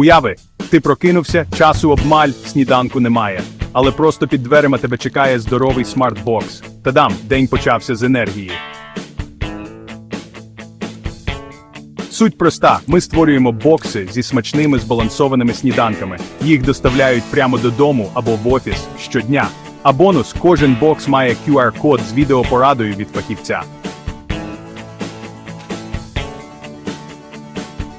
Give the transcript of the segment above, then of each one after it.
Уяви, ти прокинувся, часу обмаль, сніданку немає. Але просто під дверима тебе чекає здоровий смарт-бокс. Тадам, день почався з енергії. Суть проста: ми створюємо бокси зі смачними збалансованими сніданками. Їх доставляють прямо додому або в офіс щодня. А бонус кожен бокс має QR-код з відеопорадою від фахівця.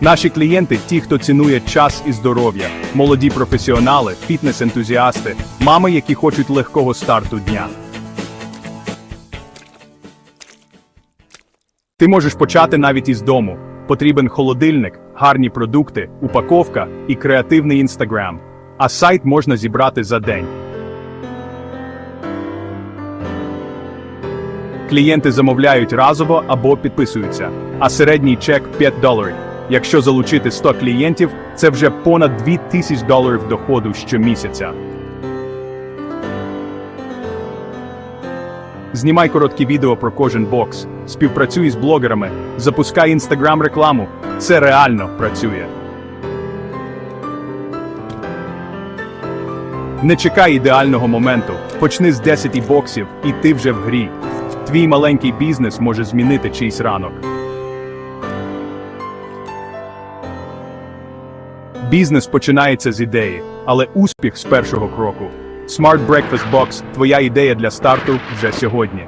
Наші клієнти ті, хто цінує час і здоров'я, молоді професіонали, фітнес-ентузіасти, мами, які хочуть легкого старту дня. Ти можеш почати навіть із дому. Потрібен холодильник, гарні продукти, упаковка і креативний інстаграм. А сайт можна зібрати за день. Клієнти замовляють разово або підписуються, а середній чек 5 доларів. Якщо залучити 100 клієнтів, це вже понад 2000 доларів доходу щомісяця. Знімай короткі відео про кожен бокс, співпрацюй з блогерами, запускай інстаграм рекламу. Це реально працює. Не чекай ідеального моменту. Почни з 10 боксів, і ти вже в грі. Твій маленький бізнес може змінити чийсь ранок. Бізнес починається з ідеї, але успіх з першого кроку. Smart Breakfast Box – твоя ідея для старту вже сьогодні.